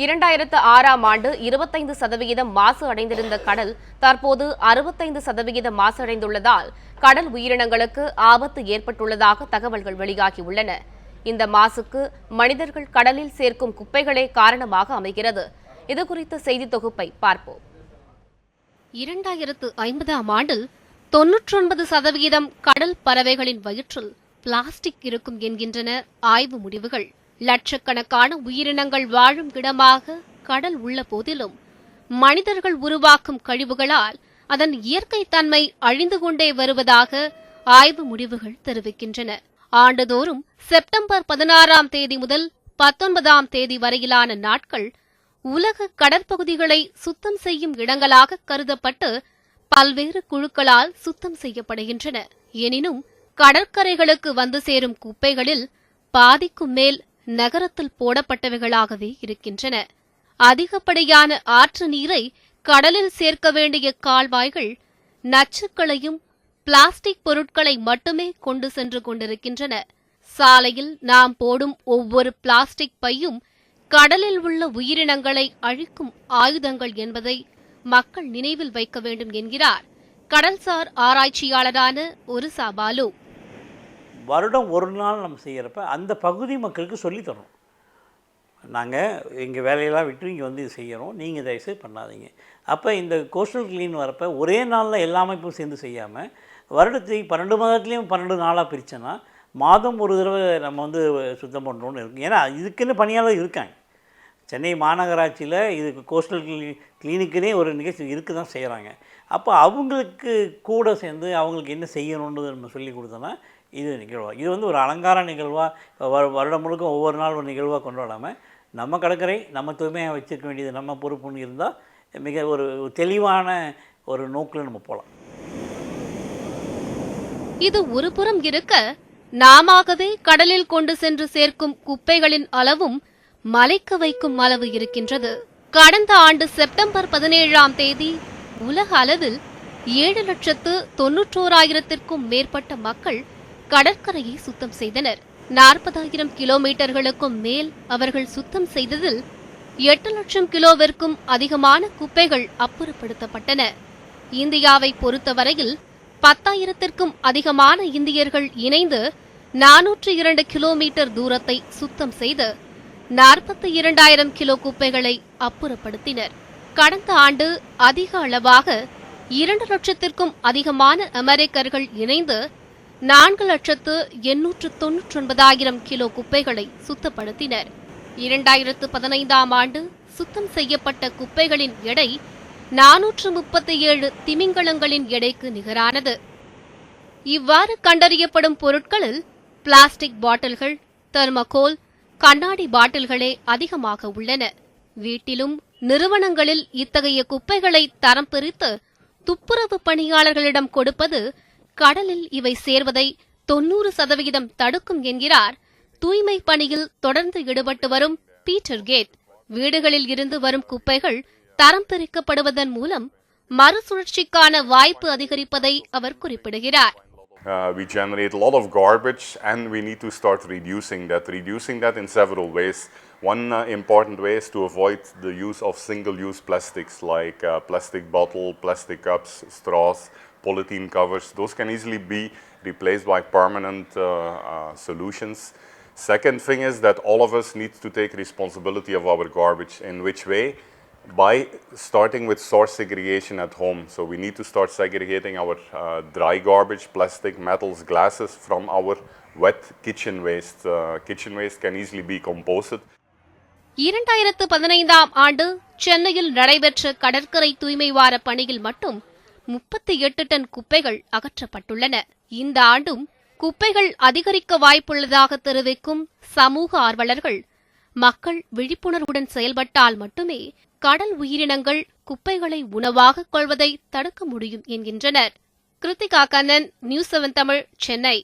இரண்டாயிரத்து ஆறாம் ஆண்டு இருபத்தைந்து சதவிகிதம் மாசு அடைந்திருந்த கடல் தற்போது அறுபத்தைந்து சதவிகிதம் மாசடைந்துள்ளதால் கடல் உயிரினங்களுக்கு ஆபத்து ஏற்பட்டுள்ளதாக தகவல்கள் வெளியாகியுள்ளன. இந்த மாசுக்கு மனிதர்கள் கடலில் சேர்க்கும் குப்பைகளே காரணமாக அமைகிறது. இது குறித்த செய்தி தொகுப்பை பார்ப்போம். இரண்டாயிரத்து ஐம்பதாம் ஆண்டில் தொன்னூற்றொன்பது சதவிகிதம் கடல் பறவைகளின் வயிற்றில் பிளாஸ்டிக் இருக்கும் என்கின்றன ஆய்வு முடிவுகள். லட்சக்கணக்கான உயிரினங்கள் வாழும் இடமாக கடல் உள்ள போதிலும் மனிதர்கள் உருவாக்கும் கழிவுகளால் அதன் இயற்கை தன்மை அழிந்து கொண்டே வருவதாக ஆய்வு முடிவுகள் தெரிவிக்கின்றன. ஆண்டுதோறும் செப்டம்பர் பதினாறாம் தேதி முதல் பத்தொன்பதாம் தேதி வரையிலான நாட்கள் உலக கடற்பகுதிகளை சுத்தம் செய்யும் இடங்களாக கருதப்பட்டு பல்வேறு குழுக்களால் சுத்தம் செய்யப்படுகின்றன. எனினும் கடற்கரைகளுக்கு வந்து சேரும் குப்பைகளில் பாதிக்கும் மேல் நகரத்தில் போடப்பட்டவைகளாகவே இருக்கின்றன. அதிகப்படியான ஆற்று நீரை கடலில் சேர்க்க வேண்டிய கால்வாய்கள் நச்சுக்களையும் பிளாஸ்டிக் பொருட்களை மட்டுமே கொண்டு சென்று கொண்டிருக்கின்றன. சாலையில் நாம் போடும் ஒவ்வொரு பிளாஸ்டிக் பையும் கடலில் உள்ள உயிரினங்களை அழிக்கும் ஆயுதங்கள் என்பதை மக்கள் நினைவில் வைக்க வேண்டும் என்கிறார் கடல்சார் ஆராய்ச்சியாளரான ஒரு பாலு. வருடம் ஒரு நாள் நம்ம செய்கிறப்ப அந்த பகுதி மக்களுக்கு சொல்லித்தரணும். நாங்கள் எங்கள் வேலையெல்லாம் விட்டு இங்கே வந்து இது செய்கிறோம் நீங்கள் தயவுசெய்து பண்ணாதீங்க. அப்போ இந்த கோஸ்டல் க்ளீன் வரப்போ ஒரே நாளில் எல்லா அமைப்பும் சேர்ந்து செய்யாமல் வருடத்துக்கு பன்னெண்டு மாதத்துலேயும் பன்னெண்டு நாளாக பிரித்தோன்னா மாதம் ஒரு தடவை நம்ம வந்து சுத்தம் பண்ணுறோன்னு இருக்கு. ஏன்னா இதுக்குன்னு பணியாளர் இருக்காங்க. சென்னை மாநகராட்சியில் இதுக்கு கோஸ்டல் கிளீ கிளினிக்குனே ஒரு நிகழ்ச்சி இருக்கு தான் செய்கிறாங்க அப்போ அவங்களுக்கு கூட சேர்ந்து அவங்களுக்கு என்ன செய்யணுன்றது நம்ம சொல்லி கொடுத்தோன்னா இது நிகழ்வாக இது வந்து ஒரு அலங்கார நிகழ்வாக வருடம் முழுக்க ஒவ்வொரு நாள் ஒரு நிகழ்வாக கொண்டாடாமல் நம்ம கடற்கரை நம்ம தூய்மையாக வச்சுருக்க வேண்டியது நம்ம பொறுப்புன்னு இருந்தால் மிக ஒரு தெளிவான ஒரு நோக்கில் நம்ம போகலாம் இது ஒருபுறம் இருக்க நாமாகவே கடலில் கொண்டு சென்று சேர்க்கும் குப்பைகளின் அளவும் மலைக்க வைக்கும் அளவு இருக்கின்றது. கடந்த ஆண்டு செப்டம்பர் பதினேழாம் தேதி உலக அளவில் ஏழு லட்சத்து தொன்னூற்றோராயிரத்திற்கும் மேற்பட்ட மக்கள் கடற்கரையை சுத்தம் செய்தனர். நாற்பதாயிரம் கிலோமீட்டர்களுக்கும் மேல் அவர்கள் சுத்தம் செய்ததில் எட்டு லட்சம் கிலோவிற்கும் அதிகமான குப்பைகள் அப்புறப்படுத்தப்பட்டன. இந்தியாவை பொறுத்தவரையில் பத்தாயிரத்திற்கும் அதிகமான இந்தியர்கள் இணைந்து நானூற்று இரண்டு கிலோமீட்டர் தூரத்தை சுத்தம் செய்து நாற்பத்தி இரண்டாயிரம் கிலோ குப்பைகளை அப்புறப்படுத்தினர். கடந்த ஆண்டு அதிக அளவாக இரண்டு லட்சத்திற்கும் அதிகமான அமெரிக்கர்கள் இணைந்து நான்கு லட்சத்து எண்ணூற்று தொன்னூற்றி ஒன்பதாயிரம் கிலோ குப்பைகளை சுத்தப்படுத்தினர். இரண்டாயிரத்து பதினைந்தாம் ஆண்டு சுத்தம் செய்யப்பட்ட குப்பைகளின் எடை நானூற்று முப்பத்தி ஏழு திமிங்கலங்களின் எடைக்கு நிகரானது. இவ்வாறு கண்டறியப்படும் பொருட்களில் பிளாஸ்டிக் பாட்டில்கள் தெர்மகோல் கண்ணாடி பாட்டில்களே அதிகமாக உள்ளன. வீட்டிலும் நிறுவனங்களில் இத்தகைய குப்பைகளை தரம் பிரித்து துப்புரவு பணியாளர்களிடம் கொடுப்பது கடலில் இவை சேர்வதை தொன்னூறு சதவிகிதம் தடுக்கும் என்கிறார் தூய்மை பணியில் தொடர்ந்து ஈடுபட்டு வரும் பீட்டர் கேட் வீடுகளில் இருந்து வரும் குப்பைகள் தரம் பிரிக்கப்படுவதன் மூலம் மறுசுழற்சிக்கான வாய்ப்பு அதிகரிப்பதை அவர் குறிப்பிடுகிறார் Uh, we generate a lot of garbage and we need to start reducing that. Reducing that in several ways. One uh, important way is to avoid the use of single use plastics like uh, plastic bottle, plastic cups, straws, polythene covers. Those can easily be replaced by permanent uh, uh, solutions. Second thing is that all of us need to take responsibility of our garbage. In which way? by starting with source segregation at home. So we need to start segregating our uh, dry garbage, plastic, metals, glasses from our wet kitchen waste. Uh, kitchen waste can easily be composted. இரண்டாயிரத்து பதினைந்தாம் ஆண்டு சென்னையில் நடைபெற்ற கடற்கரை தூய்மை வார பணியில் மட்டும் முப்பத்தி எட்டு டன் குப்பைகள் அகற்றப்பட்டுள்ளன இந்த ஆண்டும் குப்பைகள் அதிகரிக்க வாய்ப்புள்ளதாக தெரிவிக்கும் சமூக ஆர்வலர்கள் மக்கள் விழிப்புணர்வுடன் செயல்பட்டால் மட்டுமே கடல் உயிரினங்கள் குப்பைகளை உணவாக கொள்வதை தடுக்க முடியும் என்கின்றனர் Krithika Kannan news seven Tamil Chennai